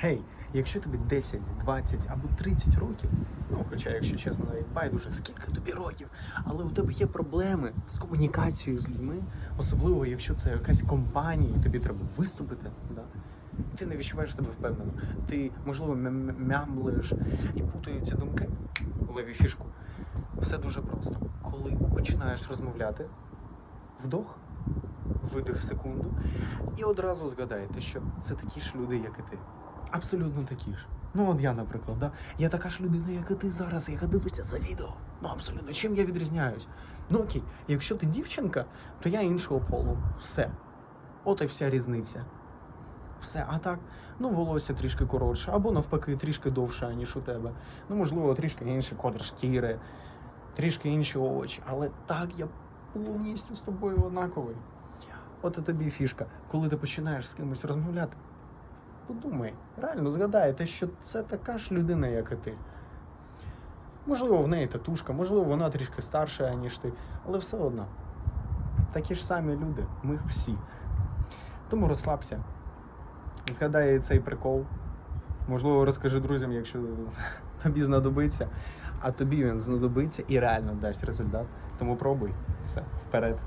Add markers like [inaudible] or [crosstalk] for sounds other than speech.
Гей, якщо тобі 10, 20 або 30 років, ну хоча, якщо чесно, навіть байдуже, скільки тобі років, але у тебе є проблеми з комунікацією з людьми, особливо якщо це якась компанія, і тобі треба виступити, да? ти не відчуваєш себе впевнено. Ти, можливо, мям- мямлиш і путаються думки. Лові фішку. Все дуже просто. Коли починаєш розмовляти, вдох, видих секунду, і одразу згадаєте, що це такі ж люди, як і ти. Абсолютно такі ж. Ну, от я, наприклад, да? я така ж людина, як і ти зараз, яка дивиться це відео. Ну, абсолютно, чим я відрізняюсь? Ну окей, якщо ти дівчинка, то я іншого полу. Все. От і вся різниця. Все, а так, ну волосся трішки коротше, або навпаки, трішки довше, ніж у тебе. Ну, можливо, трішки інший колір шкіри, трішки інші очі. Але так я повністю з тобою однаковий. От і тобі фішка, коли ти починаєш з кимось розмовляти, подумай, реально згадай те, що це така ж людина, як і ти. Можливо, в неї татушка, можливо, вона трішки старша, ніж ти, але все одно. Такі ж самі люди, ми всі. Тому розслабся. Згадай цей прикол. Можливо, розкажи друзям, якщо [laughs] тобі знадобиться, а тобі він знадобиться і реально дасть результат. Тому пробуй. Все, вперед.